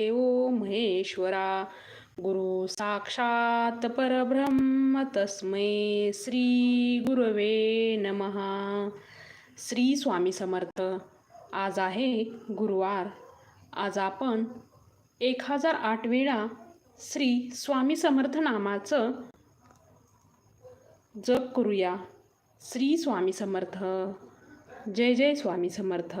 देवो महेश्वरा गुरु साक्षात परब्रह्म तस्मै श्री गुरवे नमहा श्री स्वामी समर्थ आज आहे गुरुवार आज आपण एक हजार आठ वेळा श्री स्वामी समर्थ नामाचं जप करूया. श्री स्वामी समर्थ जय जय स्वामी समर्थ.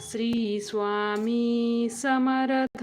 श्री स्वामी समर्थ.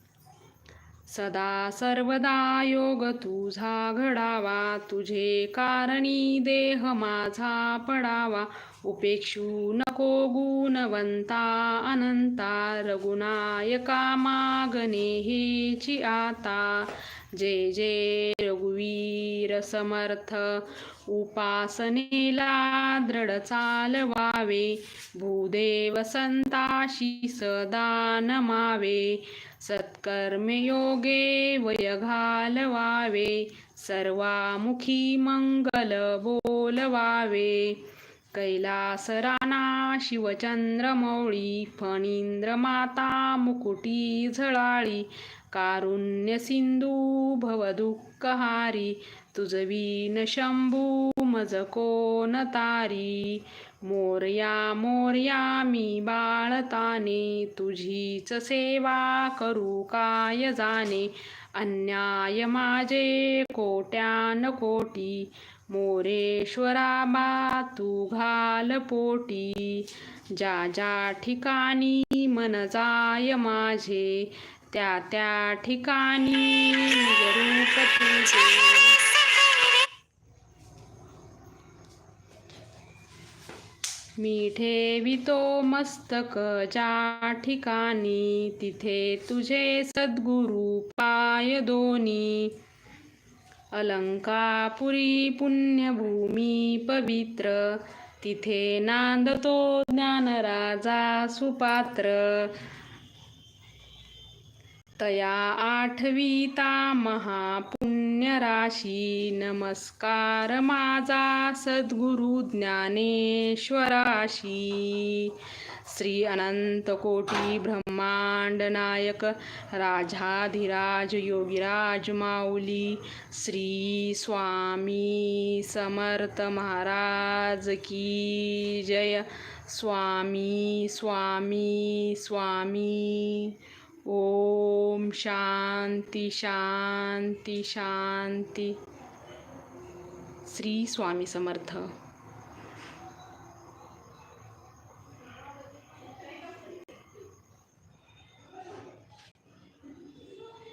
सदा सर्वदा योग तुझा घडावा तुझे कारणी देह माझा पडावा. उपेक्षू नको गुणवंता अनंता रघुनायका मागणे हेची आता. जय जय रघुवीर समर्थ उपासनेला दृढ चालवावे. भूदेव संताशी सदा नमावे. सत्कर्म योगे वय घालवावे. सर्वामुखी मंगल बोलवावे. कैलास राणा शिवचंद्रमौळी फणींद्र माता मुकुटी झळाळी कारुण्य सिंधू भवदुःखहारी तुझवीन शंभू मज कोण तारी. मोरया मोरया मी बाळताने तुझीच सेवा करू काय जाणे? अन्याय माझे कोट्यान कोटी मोरेश्वरा बा तू घाल पोटी. ज्या ज्या ठिकाणी मन जाय माझे त्या त्या ठिकाणी मी ठेवितो मस्तक ज्या ठिकाणी तिथे तुझे सद्गुरु पाय दोनी. अलंकापुरी पुण्यभूमी पवित्र तिथे नांदतो ज्ञानराजा सुपात्र. तया आठविता महापुण्यराशी नमस्कार माझा सद्गुरु ज्ञानेश्वराशी। श्री अनंत कोटी ब्रह्मांड नायक राजाधिराज योगीराज माऊली। श्री स्वामी समर्थ महाराज की जय। स्वामी स्वामी स्वामी। ओम शांती शांती शांती। श्री स्वामी समर्थ।